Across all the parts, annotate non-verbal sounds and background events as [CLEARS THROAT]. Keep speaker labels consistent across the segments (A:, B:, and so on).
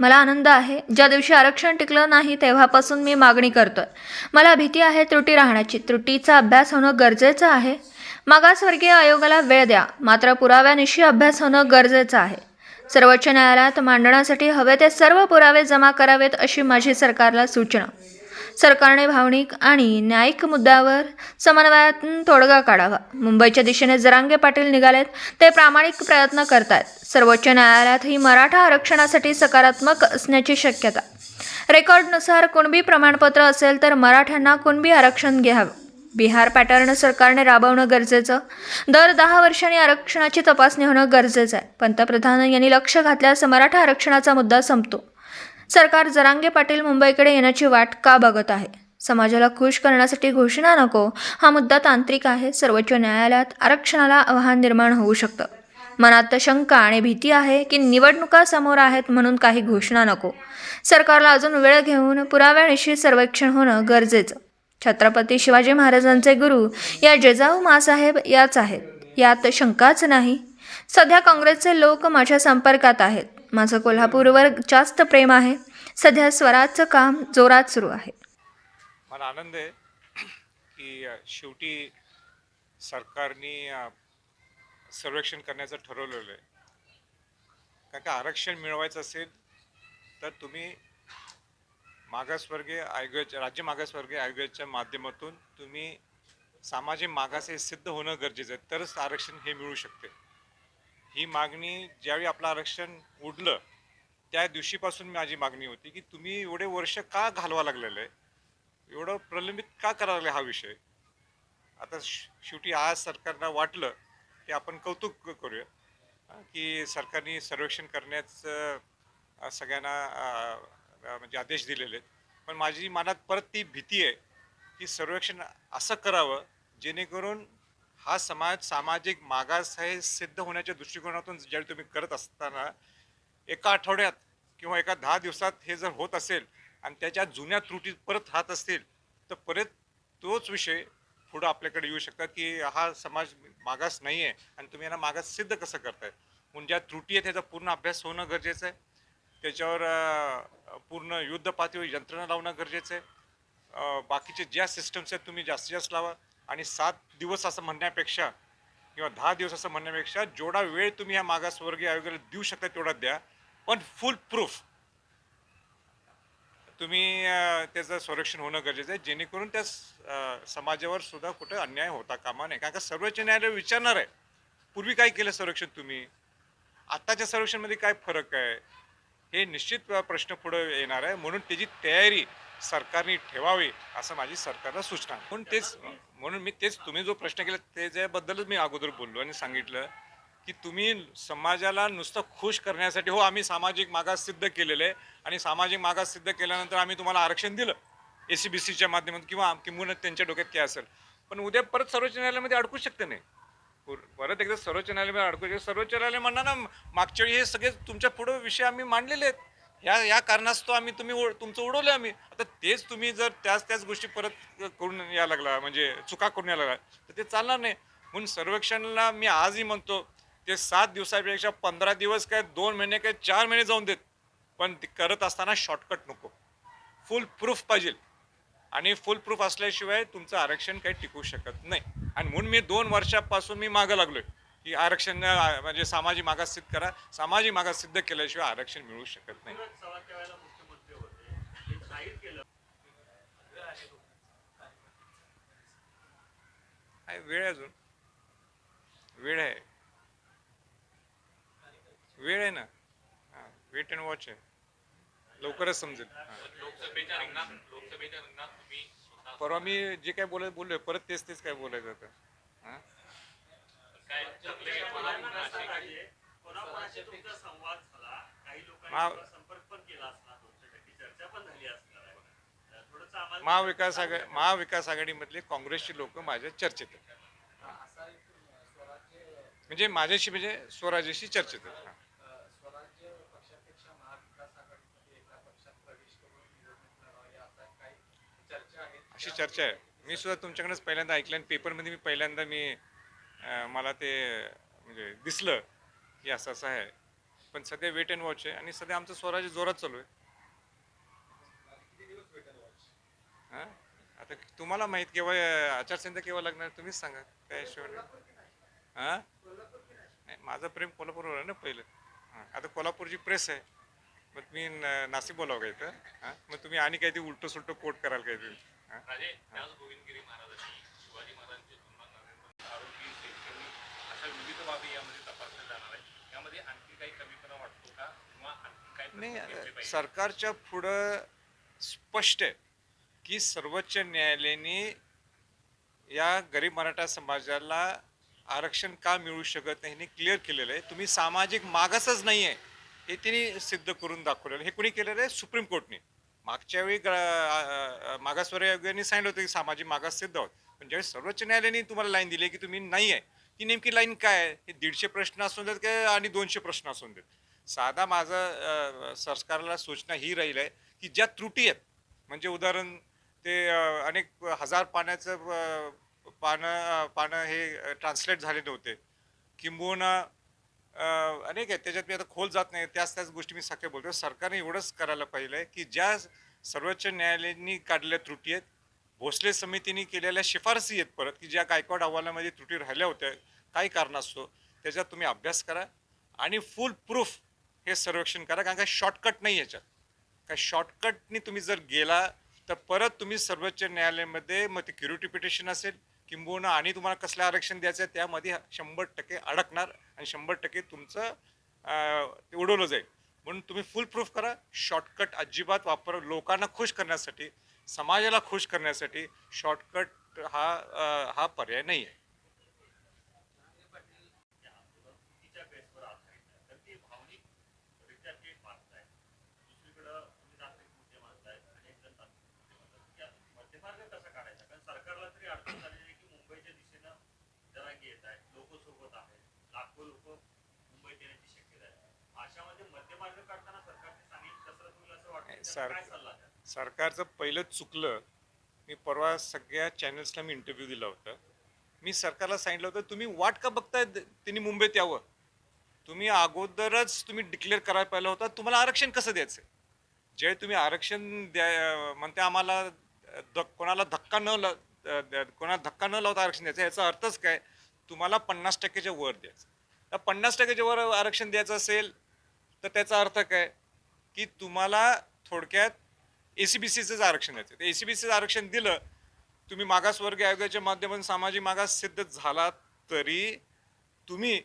A: मला आनंद आहे. ज्या दिवशी आरक्षण टिकलं नाही तेव्हापासून मी मागणी करतोय. मला भीती आहे त्रुटी राहण्याची. त्रुटीचा अभ्यास होणं गरजेचं आहे. मागासवर्गीय आयोगाला वेळ द्या. मात्र पुराव्यानिशी अभ्यास होणं गरजेचं आहे. सर्वोच्च न्यायालयात मांडण्यासाठी हवे ते सर्व पुरावे जमा करावेत अशी माझी सरकारला सूचना. सरकारने भावनिक आणि न्यायिक मुद्द्यावर समन्वयातून तोडगा काढावा. मुंबईच्या दिशेने जरांगे पाटील निघालेत ते प्रामाणिक प्रयत्न करतात सर्वोच्च न्यायालयातही मराठा आरक्षणासाठी सकारात्मक असण्याची शक्यता. रेकॉर्डनुसार कुणबी प्रमाणपत्र असेल तर मराठ्यांना कुणबी आरक्षण घ्यावं? बिहार पॅटर्न सरकारने राबवणं गरजेचं. दर दहा वर्षांनी आरक्षणाची तपासणी होणं गरजेचं आहे. पंतप्रधान यांनी लक्ष घातल्यास मराठा आरक्षणाचा मुद्दा संपतो. सरकार जरांगे पाटील मुंबईकडे येण्याची वाट का बघत आहे? समाजाला खुश करण्यासाठी घोषणा नको हा मुद्दा तांत्रिक आहे. सर्वोच्च न्यायालयात आरक्षणाला आव्हान निर्माण होऊ शकतं. मनात शंका आणि भीती आहे की निवडणुका समोर आहेत म्हणून काही घोषणा नको. सरकारला अजून वेळ घेऊन पुराव्यानिशी सर्वेक्षण होणं गरजेचं. छत्रपती शिवाजी महाराजांचे गुरु या जेजाऊ मासाहेब याच आहेत. यात शंकाच नाही. सध्या काँग्रेसचे लोक माझ्या संपर्कात आहेत. माझं कोल्हापूरवर जास्त प्रेम आहे. सध्या स्वराजचं काम जोरात सुरू आहे.
B: मला आनंद आहे की शेवटी सरकारने सर्वेक्षण करण्याचं ठरवलेलं आहे. कारण का आरक्षण मिळवायचं असेल तर तुम्ही मागासवर्गीय आयोगाच्या राज्य मागासवर्गीय आयोगाच्या माध्यमातून तुम्ही सामाजिक मागास हे सिद्ध होणं गरजेचं आहे. तरच आरक्षण हे मिळू शकते. ही मागणी ज्यावेळी आपलं आरक्षण उडलं त्या दिवशीपासून माझी मागणी होती की तुम्ही एवढे वर्ष का घालवा लागलेलं? आहे एवढं प्रलंबित का करायला लागले हा विषय? आता श- शेवटी आज सरकारला वाटलं की आपण कौतुक करूया की सरकारने सर्वेक्षण करण्याचं सगळ्यांना म्हणजे आदेश दिलेले आहेत. पण माझी मनात परत ती भीती आहे की सर्वेक्षण असं करावं जेणेकरून हा समाज सामाजिक मागास हे सिद्ध होण्याच्या दृष्टिकोनातून ज्यावेळी तुम्ही करत असताना एका आठवड्यात किंवा एका दहा दिवसात हे जर होत असेल आणि त्याच्या जुन्या त्रुटी परत राहत असतील तर परत तोच विषय पुढं आपल्याकडे येऊ शकतात की हा समाज मागास नाही आहे आणि तुम्ही यांना मागास सिद्ध कसं करताय? म्हणून ज्या त्रुटी आहे त्याचा पूर्ण अभ्यास होणं गरजेचं आहे. त्याच्यावर पूर्ण युद्ध पातळीवर यंत्रणा लावणं गरजेचं आहे. बाकीचे ज्या सिस्टम्स आहेत तुम्ही जास्तीत जास्त लावा. आणि सात दिवस असं म्हणण्यापेक्षा किंवा दहा दिवस असं म्हणण्यापेक्षा जेवढा वेळ तुम्ही या मागासवर्गीय आयोगाला देऊ शकता तेवढा द्या. पण फुल प्रूफ तुम्ही त्याचं संरक्षण होणं गरजेचं आहे. जेणेकरून त्या समाजावर सुद्धा कुठं अन्याय होता कामा नये. कारण का सर्वोच्च न्यायालय विचारणार आहे. पूर्वी काय केलं संरक्षण तुम्ही? आत्ताच्या संरक्षणमध्ये काय फरक आहे? हे निश्चित प्रश्न पुढे येणार आहे. म्हणून त्याची तयारी सरकारने ठेवावी असं माझी सरकारला सूचना म्हणून तेच म्हणून मी तेच तुम्ही जो प्रश्न केला त्याच्याबद्दलच मी अगोदर बोललो आणि सांगितलं की तुम्ही समाजाला नुसतं खुश करण्यासाठी हो आम्ही सामाजिक मागास सिद्ध केलेलं आहे आणि सामाजिक मागास सिद्ध केल्यानंतर आम्ही तुम्हाला आरक्षण दिलं ए सी बी सीच्या माध्यमातून किंवा किंवा त्यांच्या डोक्यात काय असेल. पण उद्या परत सर्वोच्च न्यायालयामध्ये अडकू शकते नाही. परत एकदा सर्वोच्च न्यायालयामध्ये अडकू शकते. सर्वोच्च न्यायालय म्हणणार ना मागच्या वेळी हे सगळे तुमच्या पुढं विषय आम्ही मांडलेले आहेत. ह्या या कारणास्तव आम्ही तुम्ही उड- तुमचं उडवलं आम्ही. आता तेच तुम्ही जर त्याच त्याच गोष्टी परत करून यायला लागला म्हणजे चुका करून या लागला तर ते चालणार नाही. म्हणून सर्वेक्षणाला मी आजही म्हणतो ते सात दिवसापेक्षा पंधरा दिवस काय दोन महिने काय चार महिने जाऊन देत. पण ते करत असताना शॉर्टकट नको. फुल प्रूफ पाहिजे. आणि फुल प्रूफ असल्याशिवाय तुमचं आरक्षण काही टिकू शकत नाही. आणि म्हणून मी दोन वर्षापासून मी मागं लागलो आहे की आरक्षण म्हणजे सामाजिक मागास सिद्ध करा. सामाजिक मागास सिद्ध केल्याशिवाय आरक्षण मिळू शकत नाही. आहे वेळ अजून. वेळ आहे. वेळ आहे ना? हा वेट अँड वॉच आहे. लवकरच समजेल. परवा मी जे काय बोलाय बोललोय परत तेच तेच काय बोलायचं होतं हा?
C: काय ठरले नाशिक
D: कोणाकोणाशी तुमचा संवाद झाला काही लोकांनी
B: मा-
D: तुमचा संपर्क पण केला असणार तुमच्या टक्के चर्चा पण झाली असणार आहे तर थोडंसं आम्हाला
B: महाविकास आघाडी महाविकास आघाडीमधले काँग्रेसचे लोक माझ्या चर्चेत आहेत. म्हणजे माझ्याशी म्हणजे स्वराज्याशी चर्चेत आहेत. हा. अशी चर्चा आहे. मी सुद्धा तुमच्याकडेच पहिल्यांदा ऐकलं आणि पेपरमध्ये मी पहिल्यांदा मी मला ते म्हणजे दिसलं. की असं असं आहे. पण सध्या वेट अँड वॉच आहे आणि सध्या आमचं स्वराज्य जोरात चालू आहे. हा? आता तुम्हाला माहीत केव्हा आचारसंहिता केव्हा लागणार तुम्हीच सांगा. काय हिशोबाने हा? नाही, माझं प्रेम कोल्हापूरवर आहे ना पहिलं. हां आता कोल्हापूरची प्रेस आहे. मग तुम्ही नाशिक बोलावं का इथं? हां? मग तुम्ही आणि काहीतरी उलटं सुलटं कोट कराल काहीतरी.
C: तुम्ही गोविंदगिरी शिवाजी महाराजांचे अशा विविध बाबी यामध्ये तपासल्या जाणार आहे यामध्ये आणखी काही कमीपणा वाटतो का किंवा आणखी काही प्रश्न घेतले
B: नाही सरकारच्या पुढं स्पष्ट आहे की सर्वोच्च न्यायालयाने या गरीब मराठा समाजाला आरक्षण का मिळू शकत नाही हे क्लिअर केलेलं आहे. तुम्ही सामाजिक मागासच नाही आहे हे त्यांनी सिद्ध करून दाखवलेलं हे कुणी केलेलं आहे? सुप्रीम कोर्टने. मागच्या वेळी ग- मागासवर्गीय आयोगाने सांगितलं होतं की सामाजिक मागास सिद्ध आहोत पण ज्यावेळी सर्वोच्च न्यायालयाने तुम्हाला लाईन दिली की तुम्ही नाही आहे ती नेमकी लाईन काय आहे? हे दीडशे प्रश्न असून देत काय आणि दोनशे प्रश्न असून देत? साधा माझं सरकारला सूचना ही राहील आहे की ज्या त्रुटी आहेत म्हणजे उदाहरण ते अनेक हजार पाण्याचं पानं पानं हे ट्रान्सलेट झाले नव्हते. किंबहुना अनेक आहेत. त्याच्यात मी आता खोल जात नाही. त्याच त्याच गोष्टी मी सख्या बोलतो सरकारने एवढंच करायला पाहिजे आहे की ज्या सर्वोच्च न्यायालयांनी काढलेल्या त्रुटी आहेत भोसले समितीने केलेल्या शिफारसी आहेत परत की ज्या गायकवाड अहवालामध्ये त्रुटी राहिल्या होत्या काही कारणास्तव त्याच्यात तुम्ही अभ्यास करा. आणि फुल प्रूफ हे सर्वेक्षण करा कारण काय शॉर्टकट नाही याच्यात. काय शॉर्टकटनी तुम्ही जर गेला तर परत तुम्ही सर्वोच्च न्यायालयामध्ये मग ते क्युरिटी पिटिशन असेल किंबहुना आणि तुम्हाला कसलं आरक्षण द्यायचं आहे त्यामध्ये शंभर टक्के अडकणार आणि शंभर टक्के तुमचं ते उडवलं जाईल. म्हणून तुम्ही फुल प्रूफ करा शॉर्टकट अजिबात वापर लोकांना खुश करण्यासाठी समाजाला खुश करण्यासाठी शॉर्टकट हा हा पर्याय नाही आहे
D: चुकीच्या बेसवर आधारित आहे तर ती भावनिकरित्या ते मानताय दुसरीकडं तुम्ही तांत्रिक मुद्दे मानताय अनेक जण तांत्रिक मुद्दे मानतात यात मध्यमार्ग कसा काढायचा कारण सरकारला तरी अडचण झालेली आहे की मुंबईच्या दिशेनं जरा येत आहे लोक सोबत आहेत लाखो लोक मुंबईत येण्याची शक्यता आहे अशामध्ये मध्यमार्ग काढताना सरकारने सांगितलं कसरत होईल असं वाटतं
B: नाही,
D: त्याचा
B: सर-
D: सल्ला द्या
B: सरकारचं पहिलं चुकलं मी परवा सगळ्या चॅनल्सला मी इंटरव्ह्यू दिला होता. मी सरकारला सांगितलं होतं तुम्ही वाट का बघताय त्यांनी मुंबईत यावं? तुम्ही अगोदरच तुम्ही डिक्लेअर करायला पाहिलं होतं तुम्हाला आरक्षण कसं द्यायचं जे तुम्ही आरक्षण द्या म्हणते आम्हाला ध कोणाला धक्का न ल कोणाला धक्का न लावता आरक्षण द्यायचं याचा अर्थच काय? तुम्हाला पन्नास टक्क्याच्या वर द्यायचं. पन्नास टक्क्याच्या वर आरक्षण द्यायचं असेल तर त्याचा अर्थ काय? की तुम्हाला थोडक्यात ए सी बी सीचंच आरक्षण द्यायचं ए सी बी सीचं आरक्षण दिलं तुम्ही मागासवर्गीय आयोगाच्या माध्यमातून सामाजिक मागास सिद्ध झाला तरी तुम्ही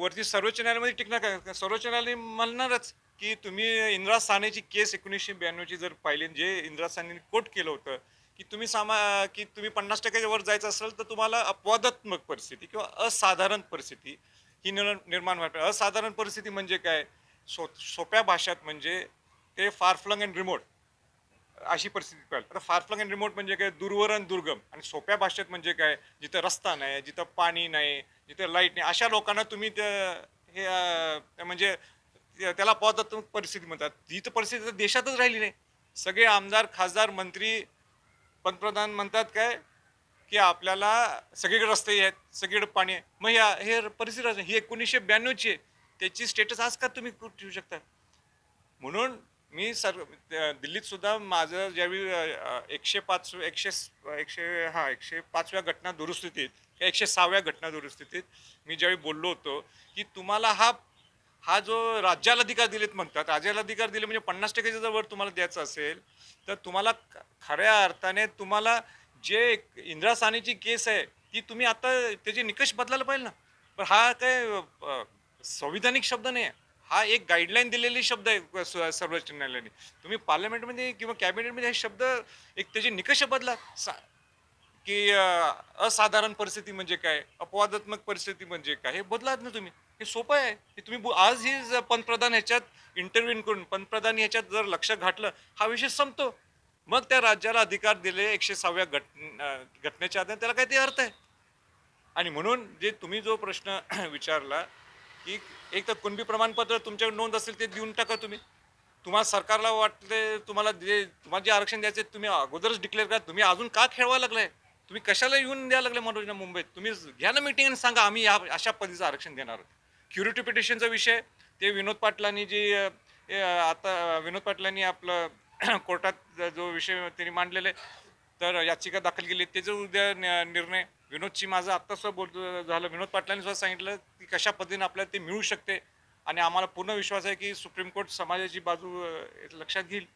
B: वरती सर्वोच्च न्यायालयामध्ये टिकणार काय सर्वोच्च न्यायालय म्हणणारच की तुम्ही इंदिरा सानेची केस एकोणीसशे ब्याण्णवची जर पाहिली जे इंदिरा सानेने कोट केलं होतं की तुम्ही सामा की तुम्ही पन्नास टक्क्याच्या वर जायचं असेल तर तुम्हाला अपवादात्मक परिस्थिती किंवा असाधारण परिस्थिती ही निर् निर्माण व्हायला असाधारण परिस्थिती म्हणजे काय? सो सोप्या भाषेत म्हणजे ते फार फ्लंग अँड रिमोट अशी परिस्थिती कळेल. आता फार फ्लंग अँड रिमोट म्हणजे काय? दूरवर आणि दुर्गम. आणि सोप्या भाषेत म्हणजे काय? जिथं रस्ता नाही जिथं पाणी नाही जिथं लाइट नाही अशा लोकांना तुम्ही हे म्हणजे त्याला अपवादात्मक परिस्थिती म्हणतात. ही तर परिस्थिती तर देशातच राहिली नाही. सगळे आमदार खासदार मंत्री पंतप्रधान म्हणतात काय? की आपल्याला सगळीकडे रस्ते आहेत सगळीकडे पाणी आहे. मग या हे परिस्थिती ही एकोणीसशे ब्याण्णवची आहे. त्याची स्टेटस आज का तुम्ही ठेवू शकता? म्हणून मी सर दिल्लीत सुद्धा माझं ज्यावेळी एकशे पाच एकशे एकशे हा एकशे पाचव्या घटना दुरुस्तीत किंवा एकशे सहाव्या घटना दुरुस्तीत मी ज्यावेळी बोललो होतो की तुम्हाला हा हा जो राज्याला अधिकार दिलेत म्हणतात राज्याला अधिकार दिले म्हणजे पन्नास टक्क्याच्या जर वर तुम्हाला द्यायचं असेल तर तुम्हाला खऱ्या अर्थाने तुम्हाला जे इंदिरा सानेची केस आहे ती तुम्ही आता त्याचे निकष बदलायला पाहिजे ना. पण हा काय संविधानिक शब्द नाही आहे. हा एक गाईडलाईन दिलेली शब्द आहे स- सर्वोच्च न्यायालयाने. तुम्ही पार्लमेंटमध्ये किंवा कॅबिनेटमध्ये हे शब्द एक त्याचे निकष बदला. सा की असाधारण परिस्थिती म्हणजे काय अपवादात्मक परिस्थिती म्हणजे काय हे बदलात ना तुम्ही. हे सोपं आहे. की तुम्ही आज ही पंतप्रधान ह्याच्यात इंटरव्ह्यून करून पंतप्रधान ह्याच्यात जर लक्ष घातलं हा विषय संपतो. मग त्या राज्याला अधिकार दिले एकशे सहाव्या घट घटनेच्या आधारे त्याला काहीतरी ते अर्थ आहे. आणि म्हणून जे तुम्ही जो प्रश्न [CLEARS THROAT] विचारला की एक तर कुणबी प्रमाणपत्र तुमच्याकडे नोंद असेल ते देऊन टाका तुम्ही. तुम्हाला सरकारला वाटले तुम्हाला जे तुम्हाला जे आरक्षण द्यायचे तुम्ही अगोदरच डिक्लेअर करा. तुम्ही अजून का खेळवा लागलाय? तुम्ही कशाला येऊन द्यायला लागले मनोरंजन मुंबईत? तुम्ही घ्या ना मिटिंग आणि सांगा आम्ही या अशा पद्धतीचं आरक्षण देणार आहोत. क्युरिटी पिटिशनचा विषय ते विनोद पाटलांनी जी आता विनोद पाटलांनी आपलं [CLEARS THROAT] कोर्टात जो विषय त्यांनी मांडलेले तर याचिका दाखल केली. त्याचं उद्या निर्णय विनोदची माझं आत्ताच बोल झालं. विनोद पाटलांनी सुद्धा सांगितलं की कशा पद्धतीने आपल्याला ते मिळू शकते. आणि आम्हाला पूर्ण विश्वास आहे की सुप्रीम कोर्ट समाजाची बाजू लक्षात घेईल.